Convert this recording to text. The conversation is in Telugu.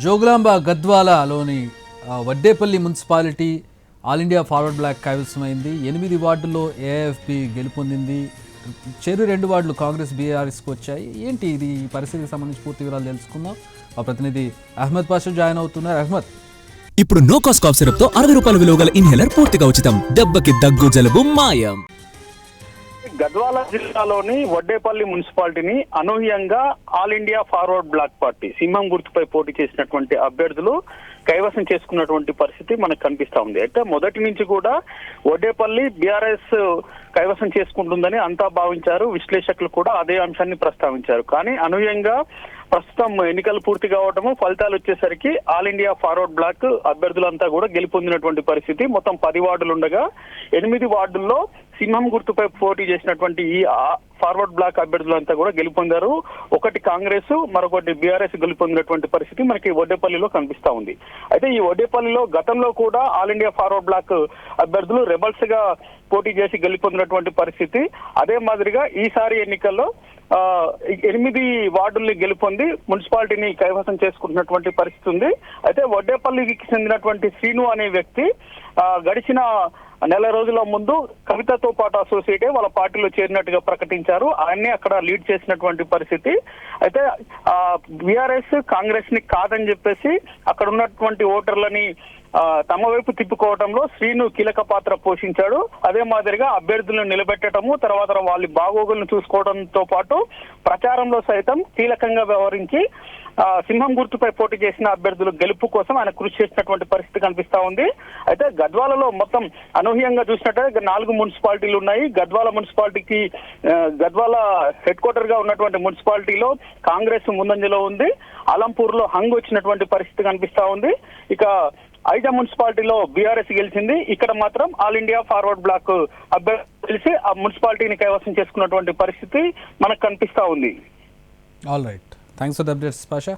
Jogulamba గద్వాలలోని Waddepally municipality all India forward bloc కైవసమైంది. ఎనిమిది వార్డుల్లో ఏఎఫ్పి గెలుపొందింది. చెరు రెండు వార్డులు కాంగ్రెస్ బీఆర్ఎస్కి వచ్చాయి. ఏంటి ఇది? ఈ పరిస్థితికి సంబంధించి పూర్తి వివరాలు తెలుసుకుందాం. మా ప్రతినిధి అహ్మద్ పాషా జాయిన్ అవుతున్నారు. అహ్మద్. ఇప్పుడు నో కాస్ట్ కాఫ్ సిరప్తో అరవై రూపాయల విలువ గల ఇన్హేలర్ పూర్తిగా ఉచితం. దెబ్బకి దగ్గు జలుబు మాయం. గద్వాల జిల్లాలోని వడ్డేపల్లి మున్సిపాలిటీని అనూహ్యంగా all India forward bloc party సింహం గుర్తుపై పోటీ చేసినటువంటి అభ్యర్థులు కైవసం చేసుకున్నటువంటి పరిస్థితి మనకు కనిపిస్తా ఉంది. అయితే మొదటి నుంచి కూడా వడ్డేపల్లి బీఆర్ఎస్ కైవసం చేసుకుంటుందని అంతా భావించారు. విశ్లేషకులు కూడా అదే అంశాన్ని ప్రస్తావించారు. కానీ అనూహ్యంగా ప్రస్తుతం ఎన్నికలు పూర్తి కావటము ఫలితాలు వచ్చేసరికి ఆల్ ఇండియా ఫార్వర్డ్ బ్లాక్ అభ్యర్థులంతా కూడా గెలుపొందినటువంటి పరిస్థితి. మొత్తం పది వార్డులు ఉండగా ఎనిమిది వార్డుల్లో సింహం గుర్తుపై పోటీ చేసినటువంటి ఈ ఫార్వర్డ్ బ్లాక్ అభ్యర్థులంతా కూడా గెలుపొందారు. ఒకటి కాంగ్రెస్ మరొకటి బీఆర్ఎస్ గెలుపొందినటువంటి పరిస్థితి మనకి వడ్డేపల్లిలో కనిపిస్తా ఉంది. అయితే ఈ వడ్డేపల్లిలో గతంలో కూడా ఆల్ ఇండియా ఫార్వర్డ్ బ్లాక్ అభ్యర్థులు రెబల్స్గా పోటీ చేసి గెలుపొందినటువంటి పరిస్థితి. అదే మాదిరిగా ఈసారి ఎన్నికల్లో ఎనిమిది వార్డుల్ని గెలుపొంది మున్సిపాలిటీని కైవసం చేసుకుంటున్నటువంటి పరిస్థితి ఉంది. అయితే వడ్డేపల్లికి చెందినటువంటి శ్రీను అనే వ్యక్తి గడిచిన నెల రోజుల ముందు కవితతో పాటు అసోసియేట్ వాళ్ళ పార్టీలో చేరినట్టుగా ప్రకటించారు. ఆయన్ని అక్కడ లీడ్ చేసినటువంటి పరిస్థితి. అయితే బీఆర్ఎస్ కాంగ్రెస్ని కాదని చెప్పేసి అక్కడ ఉన్నటువంటి ఓటర్లని తమ వైపు తిప్పుకోవడంలో శ్రీను కీలక పాత్ర పోషించాడు. అదే మాదిరిగా అభ్యర్థులను నిలబెట్టడము తర్వాత వాళ్ళ బాగోగులను చూసుకోవడంతో పాటు ప్రచారంలో సైతం కీలకంగా వ్యవహరించి సింహం గుర్తుపై పోటీ చేసిన అభ్యర్థుల గెలుపు కోసం ఆయన కృషి చేసినటువంటి పరిస్థితి కనిపిస్తా ఉంది. అయితే గద్వాలలో మొత్తం అనూహ్యంగా చూసినట్టే నాలుగు మున్సిపాలిటీలు ఉన్నాయి. గద్వాల మున్సిపాలిటీకి గద్వాల హెడ్ క్వార్టర్గా ఉన్నటువంటి మున్సిపాలిటీలో కాంగ్రెస్ ముందంజలో ఉంది. అలంపూర్లో హంగ్ వచ్చినటువంటి పరిస్థితి కనిపిస్తా ఉంది. ఇక ఐజా మున్సిపాలిటీలో బీఆర్ఎస్ గెలిచింది. ఇక్కడ మాత్రం ఆల్ ఇండియా ఫార్వర్డ్ బ్లాక్ అభ్యర్థి గెలిచి ఆ మున్సిపాలిటీని కైవసం చేసుకున్నటువంటి పరిస్థితి మనకు కనిపిస్తా ఉంది. All right thanks for the updates Pasha